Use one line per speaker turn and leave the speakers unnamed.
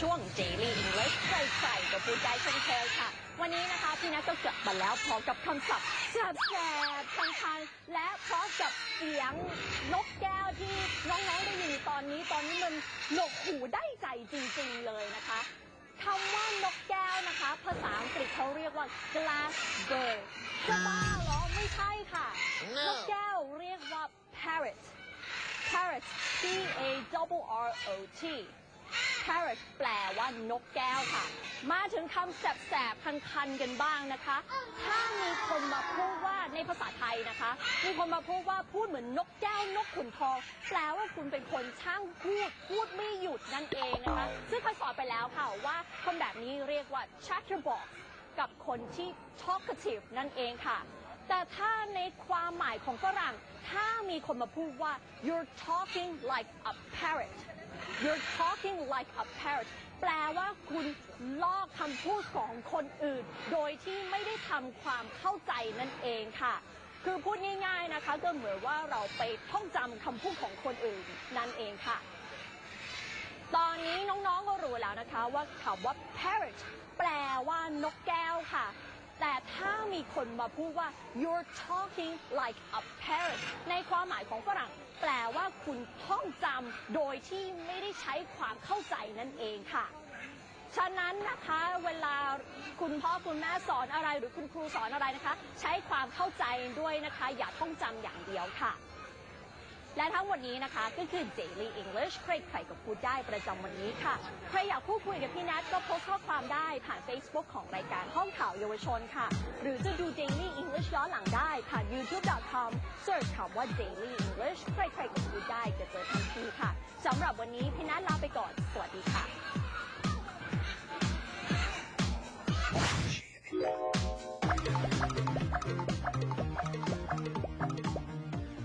ช่วง Daily English ใครๆก็พูดได้เช่นเคยค่ะ วันนี้นะคะพี่นัทก็กลับมาแล้วพร้อมกับคำศัพท์แสบๆคันๆและพร้อมกับเสียงนกแก้วที่น้องๆได้ยินอยู่ตอนนี้ตอนนี้มันหนวกหูได้ใจจริงๆเลยนะคะคำว่านกแก้วนะคะ ภาษาอังกฤษเขาเรียกว่า glass bird จะบ้าเหรอไม่ใช่ค่ะ นกแก้วเรียกว่า parrot parrot p a w r o t parrot แปลว่านกแก้วค่ะ มาถึงคำแสบๆ คันๆ กันบ้างนะคะ ถ้ามีคนมาพูดว่าในภาษาไทยนะคะ มีคนมาพูดว่าพูดเหมือนนกแก้วนกขุนทอง แปลว่าคุณเป็นคนช่างพูดพูดไม่หยุดนั่นเองนะคะ ซึ่งเคยสอนไปแล้วค่ะว่าคนแบบนี้เรียกว่า chatterbox กับคนที่ talkative นั่นเองค่ะ แต่ถ้าในความหมายของฝรั่ง ถ้ามีคนมาพูดว่า you're talking like a parrot you're talking like a parrot แปลว่าคุณลอกคำพูดของคนอื่น โดยที่ไม่ได้ทำความเข้าใจนั่นเองค่ะ คือพูดง่ายๆนะคะ ก็เหมือนว่าเราไปท่องจำคำพูดของคนอื่นนั่นเองค่ะ ตอนนี้น้องๆก็รู้แล้วนะคะว่าคำว่า parrot แปลว่านกแก้วค่ะ แต่ถ้ามีคนมาพูดว่า you're talking like a parrot ในความหมายของฝรั่ง แปลว่าคุณท่องจำโดยที่ไม่ได้ใช้ความเข้าใจนั่นเองค่ะ ฉะนั้นนะคะเวลาคุณพ่อคุณแม่สอนอะไรหรือคุณครูสอนอะไรนะคะ ใช้ความเข้าใจด้วยนะคะ อย่าท่องจำอย่างเดียวค่ะ และทั้งหมดนี้นะคะก็คือ Daily English ใครๆก็พูดได้ประจำวันนี้ค่ะ ใครอยากพูดคุยกับพี่นัทก็โพสต์ข้อความได้ผ่าน Facebook ของรายการห้องข่าวเยาวชนค่ะ หรือจะดู Daily English ย้อนหลังได้ผ่าน youtube.com search คำว่า Daily English ใครๆก็พูดได้จะเจอทันทีค่ะสำหรับวันนี้พี่นัทลาไปก่อน สวัสดีค่ะ